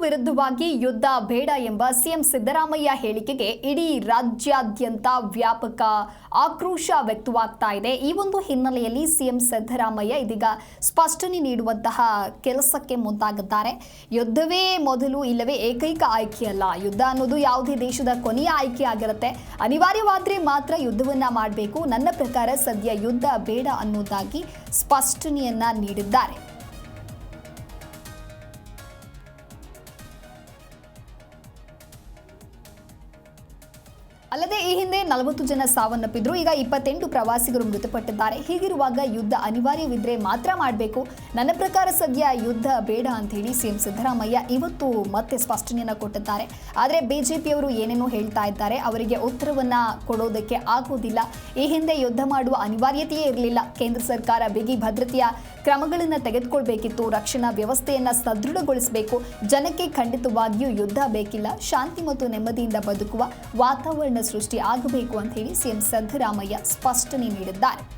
ವಿರುದ್ಧವಾಗಿ ಯುದ್ಧ ಬೇಡ ಎಂಬ ಸಿಎಂ ಸಿದ್ದರಾಮಯ್ಯ ಹೇಳಿಕೆಗೆ ಇಡೀ ರಾಜ್ಯಾದ್ಯಂತ ವ್ಯಾಪಕ ಆಕ್ರೋಶ ವ್ಯಕ್ತವಾಗ್ತಾ ಇದೆ. ಈ ಒಂದು ಹಿನ್ನೆಲೆಯಲ್ಲಿ ಸಿಎಂ ಸಿದ್ದರಾಮಯ್ಯ ಇದೀಗ ಸ್ಪಷ್ಟನೆ ನೀಡುವಂತಹ ಕೆಲಸಕ್ಕೆ ಮುಂದಾಗಿದ್ದಾರೆ. ಯುದ್ಧವೇ ಮೊದಲು ಇಲ್ಲವೇ ಏಕೈಕ ಆಯ್ಕೆಯಲ್ಲ. ಯುದ್ಧ ಅನ್ನೋದು ಯಾವುದೇ ದೇಶದ ಕೊನೆಯ ಆಯ್ಕೆ ಆಗಿರುತ್ತೆ ಅನಿವಾರ್ಯವಾದ್ರೆ ಮಾತ್ರ ಯುದ್ಧವನ್ನ ಮಾಡಬೇಕು. ನನ್ನ ಪ್ರಕಾರ ಸದ್ಯ ಯುದ್ಧ ಬೇಡ ಅನ್ನೋದಾಗಿ ಸ್ಪಷ್ಟನೆಯನ್ನ ನೀಡಿದ್ದಾರೆ. ಅಲ್ಲದೆ ಈ ಹಿಂದೆ ನಲವತ್ತು ಜನ ಸಾವನ್ನಪ್ಪಿದ್ರು. ಈಗ ಇಪ್ಪತ್ತೆಂಟು ಪ್ರವಾಸಿಗರು ಮೃತಪಟ್ಟಿದ್ದಾರೆ. ಹೀಗಿರುವಾಗ ಯುದ್ಧ ಅನಿವಾರ್ಯವಿದ್ರೆ ಮಾತ್ರ ಮಾಡಬೇಕು. ನನ್ನ ಪ್ರಕಾರ ಸದ್ಯ ಯುದ್ಧ ಬೇಡ ಅಂತ ಹೇಳಿ ಸಿಎಂ ಸಿದ್ದರಾಮಯ್ಯ ಇವತ್ತು ಮತ್ತೆ ಸ್ಪಷ್ಟನೆಯನ್ನು ಕೊಟ್ಟಿದ್ದಾರೆ. ಆದರೆ ಬಿಜೆಪಿಯವರು ಏನೇನೋ ಹೇಳ್ತಾ ಇದ್ದಾರೆ. ಅವರಿಗೆ ಉತ್ತರವನ್ನ ಕೊಡೋದಕ್ಕೆ ಆಗೋದಿಲ್ಲ. ಈ ಹಿಂದೆ ಯುದ್ಧ ಮಾಡುವ ಅನಿವಾರ್ಯತೆಯೇ ಇರಲಿಲ್ಲ. ಕೇಂದ್ರ ಸರ್ಕಾರ ಬಿಗಿ ಭದ್ರತೆಯ ಕ್ರಮಗಳನ್ನು ತೆಗೆದುಕೊಳ್ಬೇಕಿತ್ತು. ರಕ್ಷಣಾ ವ್ಯವಸ್ಥೆಯನ್ನ ಸದೃಢಗೊಳಿಸಬೇಕು. ಜನಕ್ಕೆ ಖಂಡಿತವಾಗಿಯೂ ಯುದ್ಧ ಬೇಕಿಲ್ಲ. ಶಾಂತಿ ಮತ್ತು ನೆಮ್ಮದಿಯಿಂದ ಬದುಕುವ ವಾತಾವರಣ ಸೃಷ್ಟಿ ಆಗಬೇಕು ಅಂತ ಹೇಳಿ ಸಿಎಂ ಸಿದ್ದರಾಮಯ್ಯ ಸ್ಪಷ್ಟನೆ ನೀಡಿದ್ದಾರೆ.